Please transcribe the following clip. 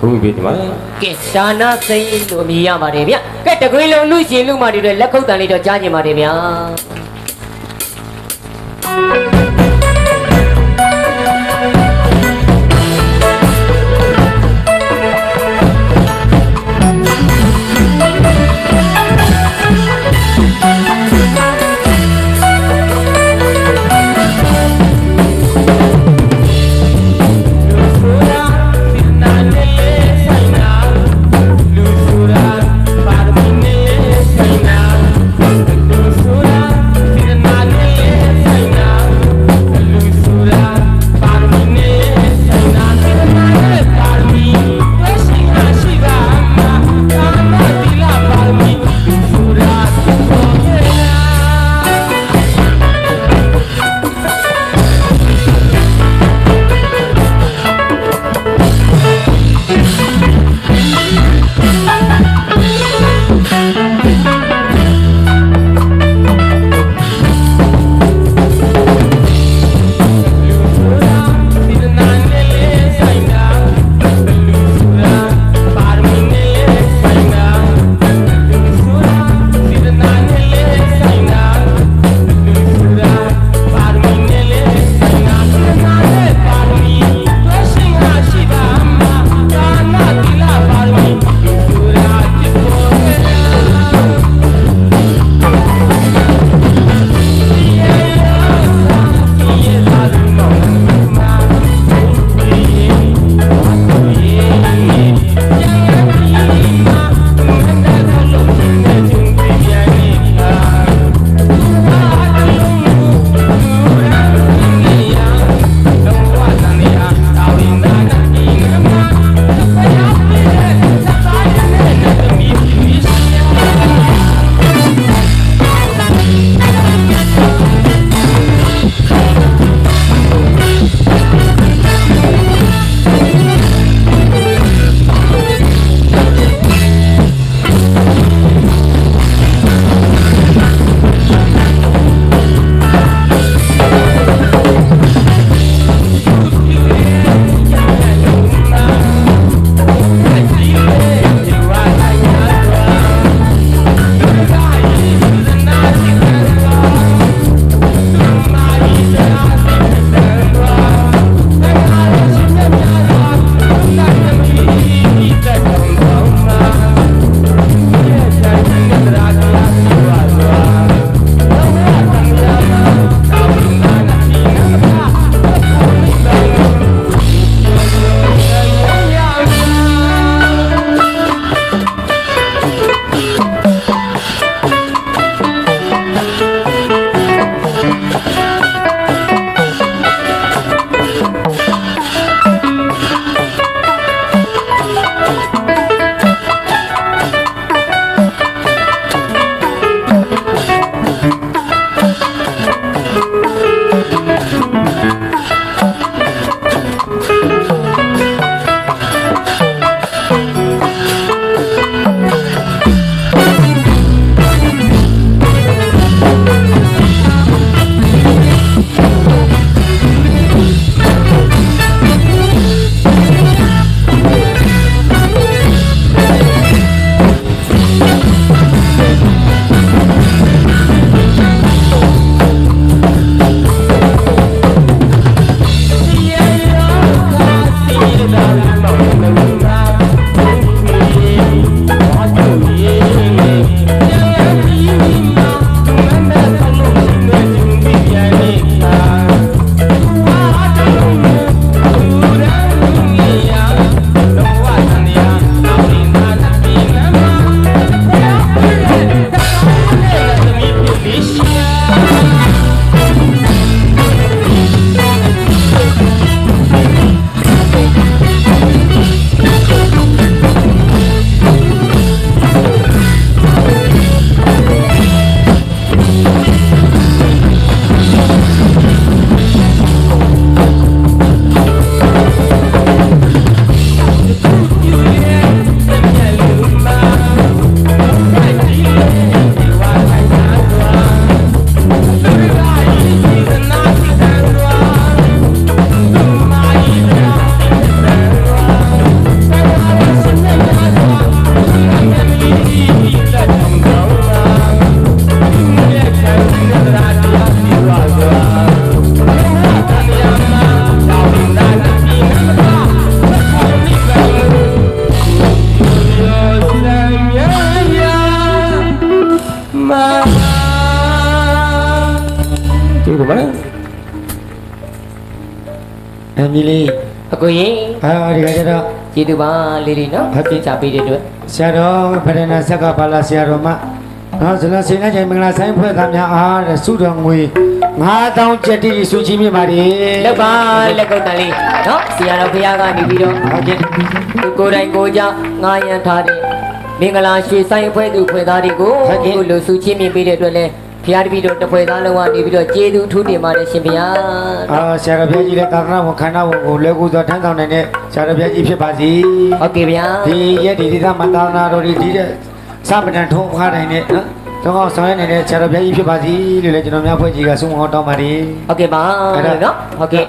ဟုတ်ပြီဒီမှာကဲဒါနာစိန်လို့အမည်ရပါတယ်ဗျကဲတကွေးလုံးလူရှင်လူမတွေလက်ခုပ်တန်လေးတော့ကြားကျင်ပါတယ်ဗျာ သမီးလေးအကိုရင်ဟာဒီကကြတော့ကျေးဇူးပါလေးလေးနော်ဟုတ်ကဲ့ချပေးတဲ့အတွက်ဆရာတော်ဗရဏဆက်ကပါလာဆရာတော်မနော်ဇလစိန်နဲ့ချိန်မင်္ဂလာဆိုင်ဖွဲ့သားများအားတဲ့စုတော်ငွေ9000ကျပ်တိတိစုချင်းပြပါလေလောက်ပါလက်ကုတ်တန်လေးနော်ဆရာတော်ဘုရားကနေပြီးတော့ဟုတ်ကဲ့သူကိုယ်တိုင်ကိုယ်ကြငားရန်ထားတဲ့မင်္ဂလာရွှေဆိုင်ဖွဲ့သူဖွဲ့သားတွေကိုအခုလိုစုချင်းမြင်ပေးတဲ့အတွက်လည်း ဘုရားတပည့်တော်တစ်ဖွဲ့သားလုံးကနေပြီးတော့ကျေးဇူးထူးတင်ပါတယ်ရှင်ဗျာအာဆရာတော်ဘုရားကြီးလည်းသာသနာ့ဝန်ခန္ဓာဝန်ကိုလက်ကူသောထမ်းဆောင်နိုင်တဲ့ဆရာတော်ဘုရားကြီးဖြစ်ပါစေဟုတ်ကဲ့ဗျာဒီရက်ဒီဒီသမသာသနာတော်ဒီဒီတဲ့စပဒံထုံးခါတိုင်းနဲ့နော်တော့အောင်ဆောင်ရနေတဲ့ဆရာတော်ဘုရားကြီးဖြစ်ပါစေလို့လည်းကျွန်တော်များဖွဲ့ကြီးကဆုမဟောတောင်းပါတယ်ဟုတ်ကဲ့ပါနော်ဟုတ်ကဲ့